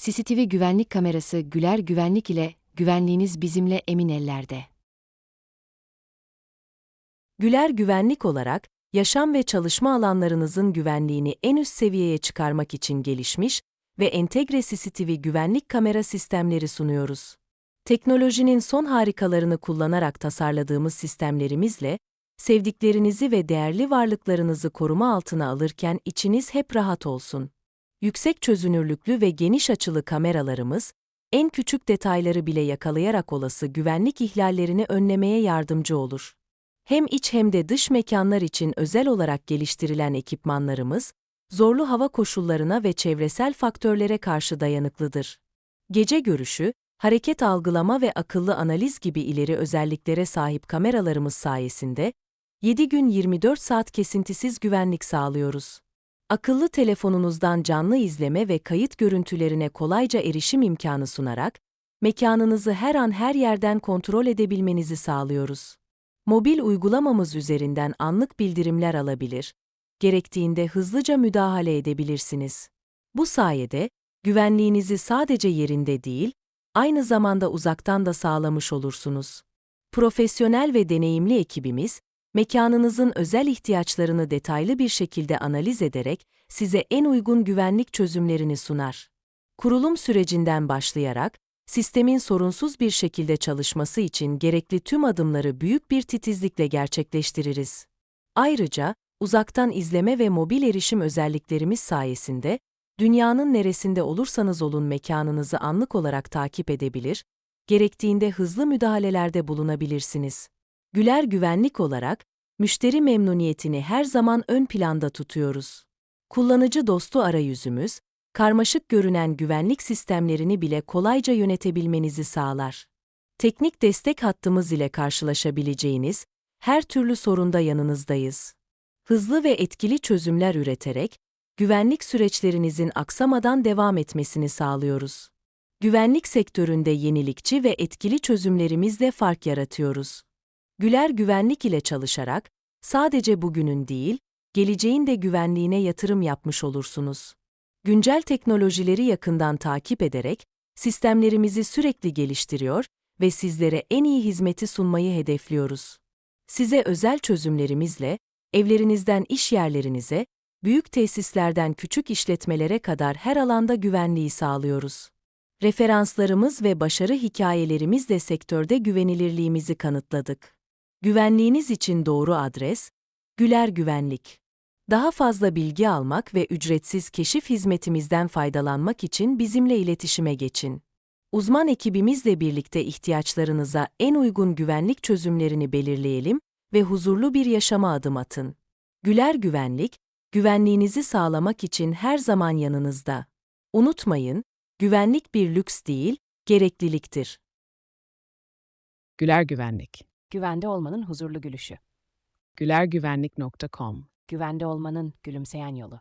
CCTV güvenlik kamerası Güler Güvenlik ile güvenliğiniz bizimle emin ellerde. Güler Güvenlik olarak, yaşam ve çalışma alanlarınızın güvenliğini en üst seviyeye çıkarmak için gelişmiş ve entegre CCTV güvenlik kamera sistemleri sunuyoruz. Teknolojinin son harikalarını kullanarak tasarladığımız sistemlerimizle, sevdiklerinizi ve değerli varlıklarınızı koruma altına alırken içiniz hep rahat olsun. Yüksek çözünürlüklü ve geniş açılı kameralarımız, en küçük detayları bile yakalayarak olası güvenlik ihlallerini önlemeye yardımcı olur. Hem iç hem de dış mekanlar için özel olarak geliştirilen ekipmanlarımız, zorlu hava koşullarına ve çevresel faktörlere karşı dayanıklıdır. Gece görüşü, hareket algılama ve akıllı analiz gibi ileri özelliklere sahip kameralarımız sayesinde, 7 gün 24 saat kesintisiz güvenlik sağlıyoruz. Akıllı telefonunuzdan canlı izleme ve kayıt görüntülerine kolayca erişim imkanı sunarak, mekanınızı her an her yerden kontrol edebilmenizi sağlıyoruz. Mobil uygulamamız üzerinden anlık bildirimler alabilir, gerektiğinde hızlıca müdahale edebilirsiniz. Bu sayede, güvenliğinizi sadece yerinde değil, aynı zamanda uzaktan da sağlamış olursunuz. Profesyonel ve deneyimli ekibimiz, mekanınızın özel ihtiyaçlarını detaylı bir şekilde analiz ederek size en uygun güvenlik çözümlerini sunar. Kurulum sürecinden başlayarak, sistemin sorunsuz bir şekilde çalışması için gerekli tüm adımları büyük bir titizlikle gerçekleştiririz. Ayrıca, uzaktan izleme ve mobil erişim özelliklerimiz sayesinde, dünyanın neresinde olursanız olun mekanınızı anlık olarak takip edebilir, gerektiğinde hızlı müdahalelerde bulunabilirsiniz. Güler güvenlik olarak, müşteri memnuniyetini her zaman ön planda tutuyoruz. Kullanıcı dostu arayüzümüz, karmaşık görünen güvenlik sistemlerini bile kolayca yönetebilmenizi sağlar. Teknik destek hattımız ile karşılaşabileceğiniz her türlü sorunda yanınızdayız. Hızlı ve etkili çözümler üreterek güvenlik süreçlerinizin aksamadan devam etmesini sağlıyoruz. Güvenlik sektöründe yenilikçi ve etkili çözümlerimizle fark yaratıyoruz. Güler Güvenlik ile çalışarak sadece bugünün değil, geleceğin de güvenliğine yatırım yapmış olursunuz. Güncel teknolojileri yakından takip ederek sistemlerimizi sürekli geliştiriyor ve sizlere en iyi hizmeti sunmayı hedefliyoruz. Size özel çözümlerimizle evlerinizden iş yerlerinize, büyük tesislerden küçük işletmelere kadar her alanda güvenliği sağlıyoruz. Referanslarımız ve başarı hikayelerimizle sektörde güvenilirliğimizi kanıtladık. Güvenliğiniz için doğru adres, Güler Güvenlik. Daha fazla bilgi almak ve ücretsiz keşif hizmetimizden faydalanmak için bizimle iletişime geçin. Uzman ekibimizle birlikte ihtiyaçlarınıza en uygun güvenlik çözümlerini belirleyelim ve huzurlu bir yaşama adım atın. Güler Güvenlik, güvenliğinizi sağlamak için her zaman yanınızda. Unutmayın, güvenlik bir lüks değil, gerekliliktir. Güler Güvenlik. Güvende olmanın huzurlu gülüşü. gülergüvenlik.com Güvende olmanın gülümseyen yolu.